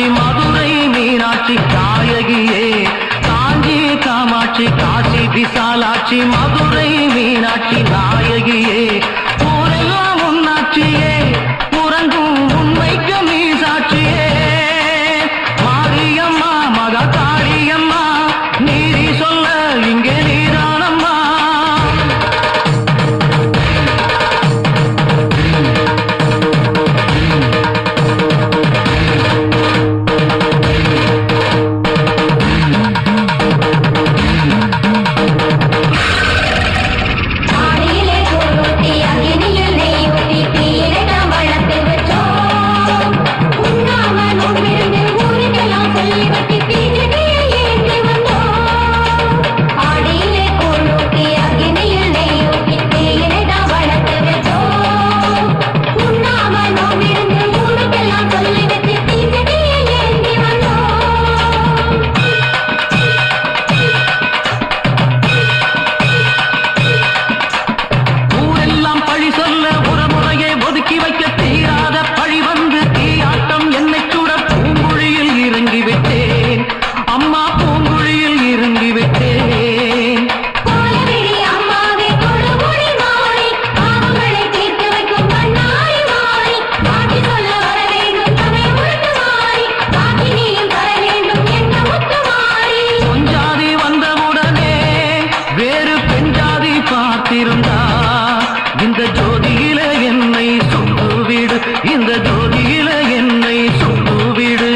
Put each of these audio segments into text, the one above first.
காஞ்சி மதுரை மீனாட்சி காயகியே காஞ்சி காமாட்சி காசி விசாலாட்சி மதுரை மீனாட்சி காத்திருந்தா? இந்த ஜோதியில என்னை சொல்லுவிடு இந்த ஜோதியில என்னை சொல்லுவிடு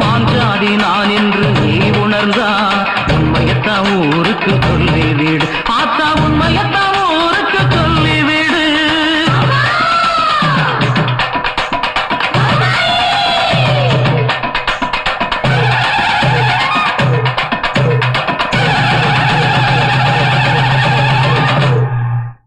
மாஞ்சாதி நான் என்று நீ உணர்ந்தா உண்மையத்தான் ஊருக்கு சொல்லிவிடு. பார்த்தா உண்மையத்தான்